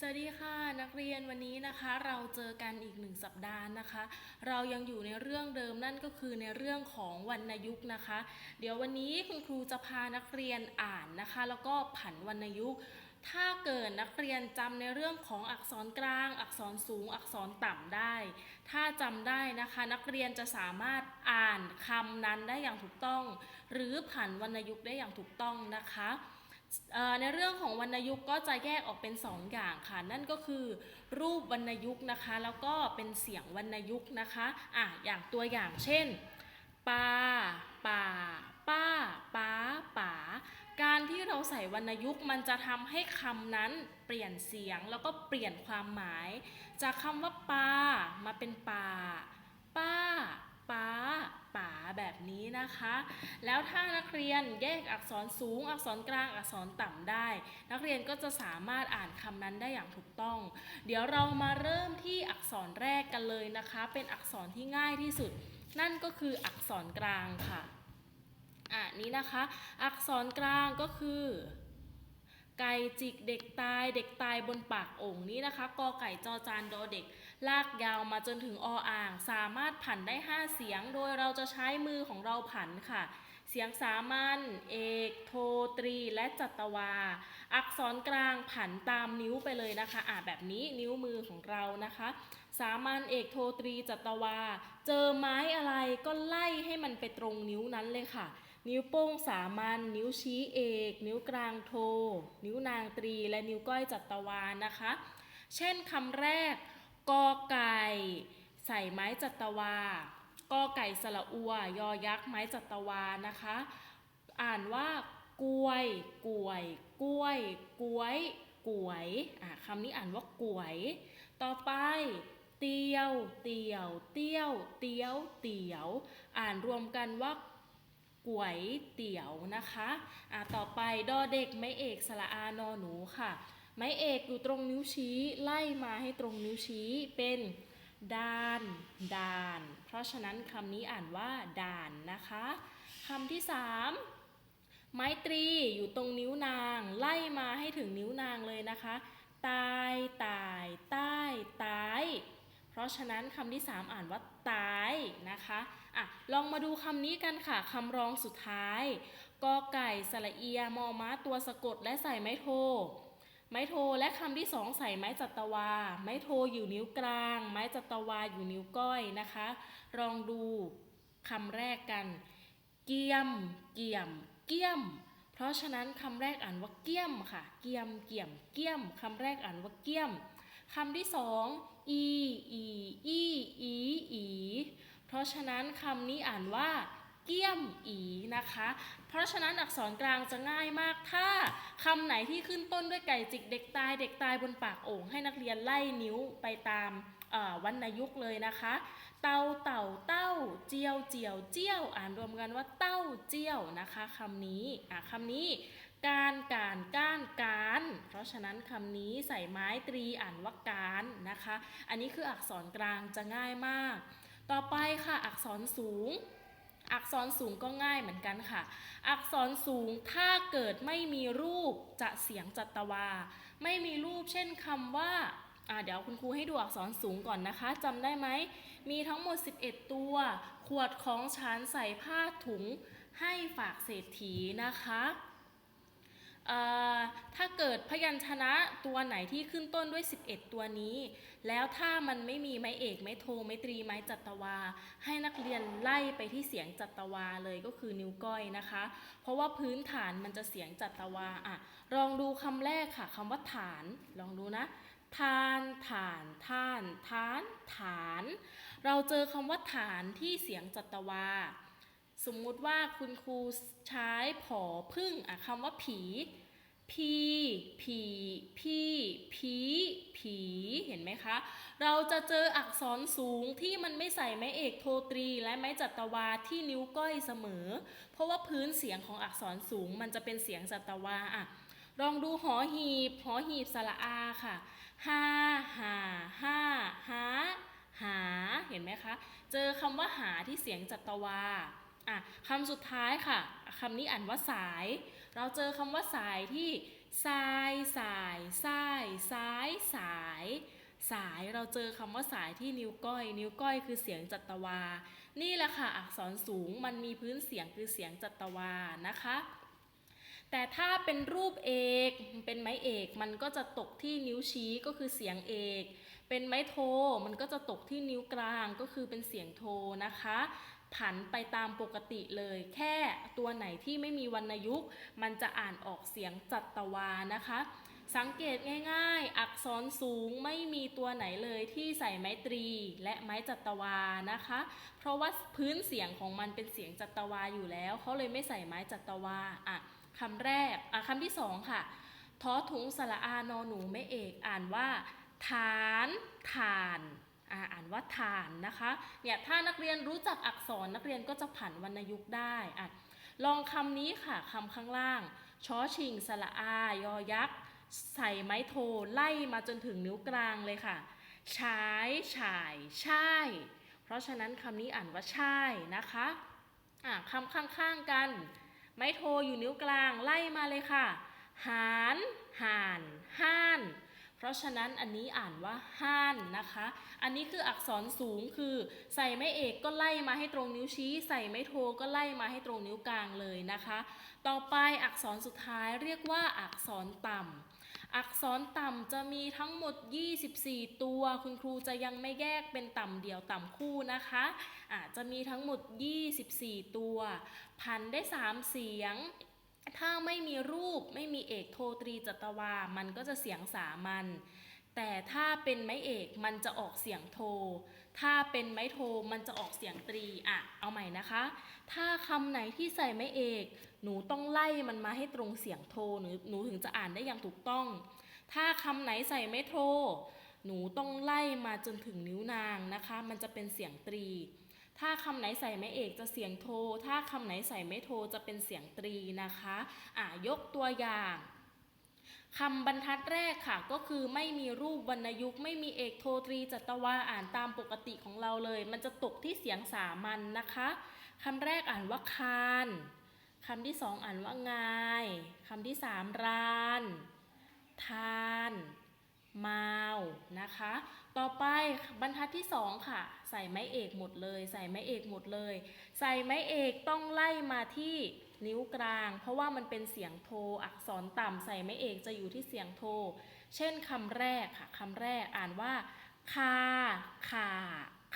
สวัสดีค่ะนักเรียนวันนี้นะคะ เราเจอกันอีกหนึ่งสัปดาห์นะคะ เรายังอยู่ในเรื่องเดิมนั่นก็คือในเรื่องของวรรณยุกต์นะคะ เดี๋ยววันนี้คุณครูจะพานักเรียนอ่านนะคะ แล้วก็ผันวรรณยุกต์ถ้าเกิดนักเรียนจำในเรื่องของอักษรกลาง อักษรสูง อักษรต่ำได้ ถ้าจำได้นะคะ นักเรียนจะสามารถอ่านคำนั้นได้อย่างถูกต้อง หรือผันวรรณยุกต์ได้อย่างถูกต้องนะคะ ในเรื่องของวรรณยุกต์ก็จะแยกออกเป็น 2 อย่างค่ะ นั่นก็คือรูปวรรณยุกต์นะคะ แล้วก็เป็นเสียงวรรณยุกต์นะคะอะอย่างตัวอย่างเช่นปาป่าป้าป้าป๋าการที่เราใส่วรรณยุกต์มันจะทำให้คำนั้นเปลี่ยนเสียงแล้วก็เปลี่ยนความหมาย จากคำว่าปามาเป็นป่าป้าป้าป๋า แบบนี้นะคะ แล้วถ้านักเรียนแยกอักษรสูง อักษรกลางอักษรต่ำได้ นักเรียนก็จะสามารถอ่านคำนั้นได้อย่างถูกต้อง เดี๋ยวเรามาเริ่มที่อักษรแรกกันเลยนะคะ เป็นอักษรที่ง่ายที่สุด นั่นก็คืออักษรกลางค่ะอะนี้นะคะ อักษรกลางก็คือไก่จิกเด็กตายเด็กตายบนปากโอ่งนี้นะคะกอไก่จอจานดอเด็ก ลากยาวมาจนถึงออ่าง สามารถผันได้ 5 เสียง โดยเราจะใช้มือของเราผันค่ะ เสียงสามัญเอก โทตรี และจัตวา อักษรกลางผันตามนิ้วไปเลยนะคะอ่าแบบนี้นิ้วมือของเรานะคะ สามัญเอกโทตรีจัตวา เจอไม้อะไรก็ไล่ให้มันไปตรงนิ้วนั้นเลยค่ะนิ้วโป้งสามัญนิ้วชี้เอก นิ้วกลางโท นิ้วนางตรี และนิ้วก้อยจัตวานะคะ เช่นคำแรก กอไก่ใส่ไม้จัตวากอไก่สระอัว ยอยักษ์ไม้จัตวานะคะ อ่านว่ากล้วยกล้วยกล้วยกล้วยกล้วยอะคำนี้อ่านว่ากล้วย ต่อไปเตียวเตียวเตี้ยวเตี้ยวเตียว อ่านรวมกันว่าก๋วยเตี๋ยวนะคะ อะต่อไปดอเด็กไม้เอกสระอานอหนูค่ะ ไม้เอกอยู่ตรงนิ้วชี้ไล่มาให้ตรงนิ้วชี้เป็นดานดาน เพราะฉะนั้นคำนี้อ่านว่าดานนะคะคำที่สามไม้ตรีอยู่ตรงนิ้วนาง ไล่มาให้ถึงนิ้วนางเลยนะคะตายตายใต้ตาย เพราะฉะนั้นคำที่สามอ่านว่าตายนะคะอะลองมาดูคำนี้กันค่ะคำรองสุดท้ายกอไก่สระเอียมอม้าตัวสะกดและใส่ไม้โท ไม้โทและคำที่สองใส่ไม้จัตวา ไม้โทอยู่นิ้วกลาง ไม้จัตวาอยู่นิ้วก้อยนะคะ ลองดูคำแรกกัน เกียม เกี่ยม เกี้ยม เพราะฉะนั้นคำแรกอ่านว่าเกี้ยมค่ะ เกียม เกี่ยม เกี้ยมคำแรกอ่านว่าเกี้ยมคำที่สองอีอีอีอีอี เพราะฉะนั้นคำนี้อ่านว่า เกี้ยมอีนะคะ เพราะฉะนั้นอักษรกลางจะง่ายมาก ถ้าคำไหนที่ขึ้นต้นด้วยไก่จิกเด็กตาย เด็กตายบนปากโอ่งให้นักเรียนไล่นิ้วไปตามวรรณยุกต์เลยนะคะ เตาเต่าเต้าเจียวเจียวเจี้ยว อ่านรวมกันว่าเต้าเจี้ยวนะคะคำนี้อะคำนี้การการก้านการ เพราะฉะนั้นคำนี้ใส่ไม้ตรีอ่านว่าการนะคะ อันนี้คืออักษรกลางจะง่ายมาก ต่อไปค่ะอักษรสูง อักษรสูงก็ง่ายเหมือนกันค่ะ อักษรสูงถ้าเกิดไม่มีรูปจะเสียงจัตวา ไม่มีรูปเช่นคำว่าเดี๋ยวคุณครูให้ดูอักษรสูงก่อนนะคะจำได้ไหม มีทั้งหมด 11 ตัว ขวดของฉันใส่ผ้าถุงให้ฝากเศรษฐีนะคะ ถ้าเกิดพยัญชนะตัวไหนที่ขึ้นต้นด้วย 11 ตัวนี้ แล้วถ้ามันไม่มีไม้เอก ไม้โท ไม้ตรี ไม้จัตวา ให้นักเรียนไล่ไปที่เสียงจัตวาเลยก็คือนิ้วก้อยนะคะ เพราะว่าพื้นฐานมันจะเสียงจัตวาอะลองดูคำแรกค่ะคำว่าฐาน ลองดูนะทานฐานท่านฐานฐาน เราเจอคำว่าฐานที่เสียงจัตวา สมมุติว่าคุณครูใช้ผอพึ่งอะคำว่าผีพีผีพีผีผีเห็นไหมคะ เราจะเจออักษรสูงที่มันไม่ใส่ไม้เอกโทตรี และไม้จัตวาที่นิ้วก้อยเสมอ เพราะว่าพื้นเสียงของอักษรสูงมันจะเป็นเสียงจัตวาอะลองดูหอหีบหอหีบสระอาค่ะฮาหาห้าหาหา เห็นไหมคะ เจอคำว่าหาที่เสียงจัตวา อะคำสุดท้ายค่ะคำนี้อ่านว่าสาย เราเจอคำว่าสายที่ทรายสายทรายซ้ายสายสายเราเจอคำว่าสายที่นิ้วก้อย นิ้วก้อยคือเสียงจัตวา นี่แหละค่ะอักษรสูงมันมีพื้นเสียงคือเสียงจัตวานะคะ แต่ถ้าเป็นรูปเอกเป็นไม้เอกมันก็จะตกที่นิ้วชี้ก็คือเสียงเอก เป็นไม้โท มันก็จะตกที่นิ้วกลางก็คือเป็นเสียงโทนะคะ ผันไปตามปกติเลย แค่ตัวไหนที่ไม่มีวรรณยุกต์ มันจะอ่านออกเสียงจัตวานะคะ สังเกตง่ายๆ อักษรสูงไม่มีตัวไหนเลยที่ใส่ไม้ตรีและไม้จัตวานะคะ เพราะว่าพื้นเสียงของมันเป็นเสียงจัตวาอยู่แล้ว เขาเลยไม่ใส่ไม้จัตวาอะคำแรกอะคำที่สองค่ะทอถุงสระอานอหนูไม่เอกอ่านว่า ฐานฐาน อ่านว่าฐานนะคะเนี่ยถ้านักเรียนรู้จักอักษรนักเรียนก็จะผันวรรณยุกต์ได้อะลองคำนี้ค่ะคำข้างล่างชอชิงสระอายอยักษ์ใส่ไม้โทไล่มาจนถึงนิ้วกลางเลยค่ะใช้ฉายใช่ เพราะฉะนั้นคำนี้อ่านว่าใช่นะคะอะคำข้างๆกัน ไม้โทอยู่นิ้วกลางไล่มาเลยค่ะ หาน ห่าน ห้าน เพราะฉะนั้นอันนี้อ่านว่าห้านนะคะ อันนี้คืออักษรสูงคือใส่ไม้เอกก็ไล่มาให้ตรงนิ้วชี้ ใส่ไม้โทก็ไล่มาให้ตรงนิ้วกลางเลยนะคะ ต่อไปอักษรสุดท้ายเรียกว่าอักษรต่ำอักษรต่ำจะมีทั้งหมด 24 ตัว คุณครูจะยังไม่แยกเป็นต่ำเดี่ยวต่ำคู่นะคะอาจจะมีทั้งหมด 24 ตัว พันได้ 3 เสียง ถ้าไม่มีรูปไม่มีเอกโทตรีจัตวา มันก็จะเสียงสามัญแต่ถ้าเป็นไม้เอกมันจะออกเสียงโท ถ้าเป็นไม้โทมันจะออกเสียงตรี อะ เอาใหม่นะคะ ถ้าคำไหนที่ใส่ไม้เอก หนูต้องไล่มันมาให้ตรงเสียงโท หนูหนูถึงจะอ่านได้อย่างถูกต้อง ถ้าคำไหนใส่ไม้โท หนูต้องไล่มาจนถึงนิ้วนางนะคะ มันจะเป็นเสียงตรี ถ้าคำไหนใส่ไม้เอกจะเสียงโท ถ้าคำไหนใส่ไม้โทจะเป็นเสียงตรีนะคะอะยกตัวอย่างคำบรรทัดแรกค่ะก็คือไม่มีรูปวรรณยุกต์ไม่มีเอกโทตรีจัตวาอ่านตามปกติของเราเลย มันจะตกที่เสียงสามัญนนะคะคำแรกอ่านว่าคานคำที่สองอ่านว่างายคำที่สามราน ทาน มาวนะคะ ต่อไปบรรทัดที่2ค่ะ ใส่ไม้เอกหมดเลย ใส่ไม้เอกหมดเลย ใส่ไม้เอกต้องไล่มาที่นิ้วกลาง เพราะว่ามันเป็นเสียงโท อักษรต่ำใส่ไม้เอกจะอยู่ที่เสียงโท เช่นคำแรกค่ะคำแรกอ่านว่าคาขา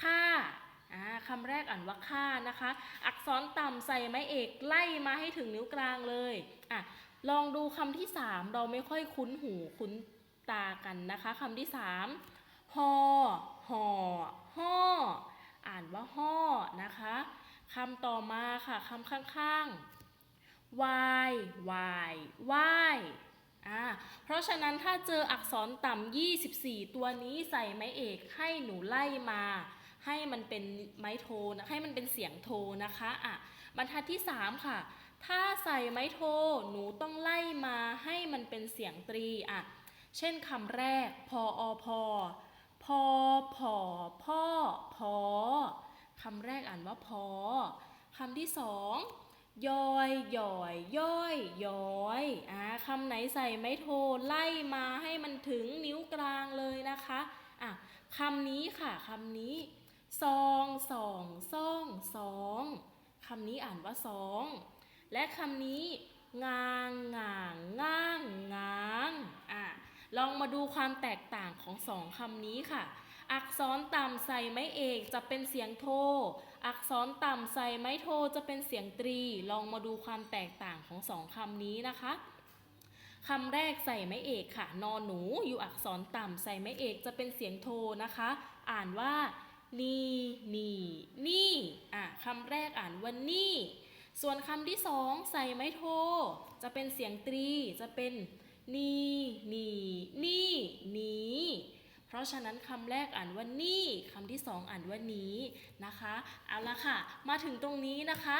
ค่าคำแรกอ่านว่าค่านะคะ อักษรต่ำใส่ไม้เอกไล่มาให้ถึงนิ้วกลางเลยอะลองดูคำที่ 3 เราไม่ค่อยคุ้นหูคุ้นตากันนะคะคำที่ 3 ฮอหอห่ออ่านว่าห่อนะคะคำต่อมาค่ะคำข้างๆวายวายวายอ่าเพราะฉะนั้นถ้าเจออักษรต่ำ24 ตัวนี้ใส่ไม้เอกให้หนูไล่มา ให้มันเป็นไม้โทนะให้มันเป็นเสียงโทนะคะอะบรรทัดที่ 3 ค่ะ ถ้าใส่ไม้โท หนูต้องไล่มาให้มันเป็นเสียงตรีอะเช่นคำแรกพออพอ พอผอพ่อพอคำแรกอ่านว่าพอคำที่สองยอยย่อยย่อยย้อยอ่าคำไหนใส่ไม้โทไล่มาให้มันถึงนิ้วกลางเลยนะคะอะคำนี้ค่ะคำนี้ซองสองซ่องสองคำนี้อ่านว่าสองและคำนี้ งาง ง่าง ง่าง ง้างอะ ลองมาดูความแตกต่างของสองคำนี้ค่ะ อักษรต่ำใส่ไม้เอกจะเป็นเสียงโท อักษรต่ำใส่ไม้โทจะเป็นเสียงตรี ลองมาดูความแตกต่างของสองคำนี้นะคะคำแรกใส่ไม้เอกค่ะ นอนหนูอยู่อักษรต่ำใส่ไม้เอกจะเป็นเสียงโทนะคะ อ่านว่านี่นี่นี่อะคำแรกอ่านว่านี่ ส่วนคำที่สองใส่ไม้โท จะเป็นเสียงตรีจะเป็น นี่นี่นี่นี้เพราะฉะนั้นคำแรกอ่านว่านี่คำที่สองอ่านว่านี้นะคะเอาละค่ะ มาถึงตรงนี้นะคะ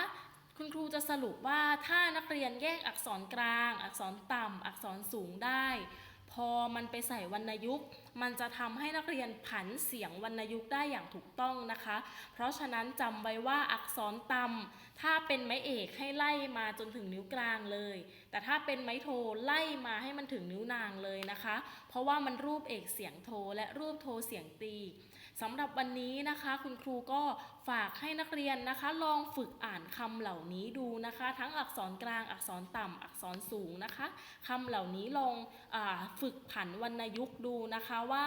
คุณครูจะสรุปว่าถ้านักเรียนแยกอักษรกลาง อักษรต่ำ อักษรสูงได้ พอมันไปใส่วรรณยุกต์ มันจะทำให้นักเรียนผันเสียงวรรณยุกต์ได้อย่างถูกต้องนะคะ เพราะฉะนั้นจำไว้ว่าอักษรต่ำถ้าเป็นไม้เอกให้ไล่มาจนถึงนิ้วกลางเลย แต่ถ้าเป็นไม้โทไล่มาให้มันถึงนิ้วนางเลยนะคะ เพราะว่ามันรูปเอกเสียงโทและรูปโทเสียงตี สำหรับวันนี้นะคะ คุณครูก็ฝากให้นักเรียนนะคะ ลองฝึกอ่านคำเหล่านี้ดูนะคะ ทั้งอักษรกลางอักษรต่ำอักษรสูงนะคะคำเหล่านี้ลองอฝึกผันวรรณยุกต์ดูนะคะว่า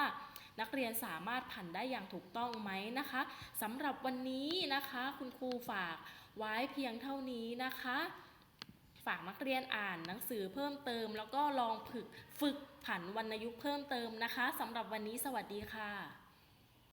นักเรียนสามารถผันได้อย่างถูกต้องไหมนะคะสำหรับวันนี้นะคะ คุณครูฝากไว้เพียงเท่านี้นะคะ ฝากนักเรียนอ่านหนังสือเพิ่มเติม แล้วก็ลองฝึกฝึกผันวรรณยุกต์เพิ่มเติมนะคะสำหรับวันนี้สวัสดีค่ะ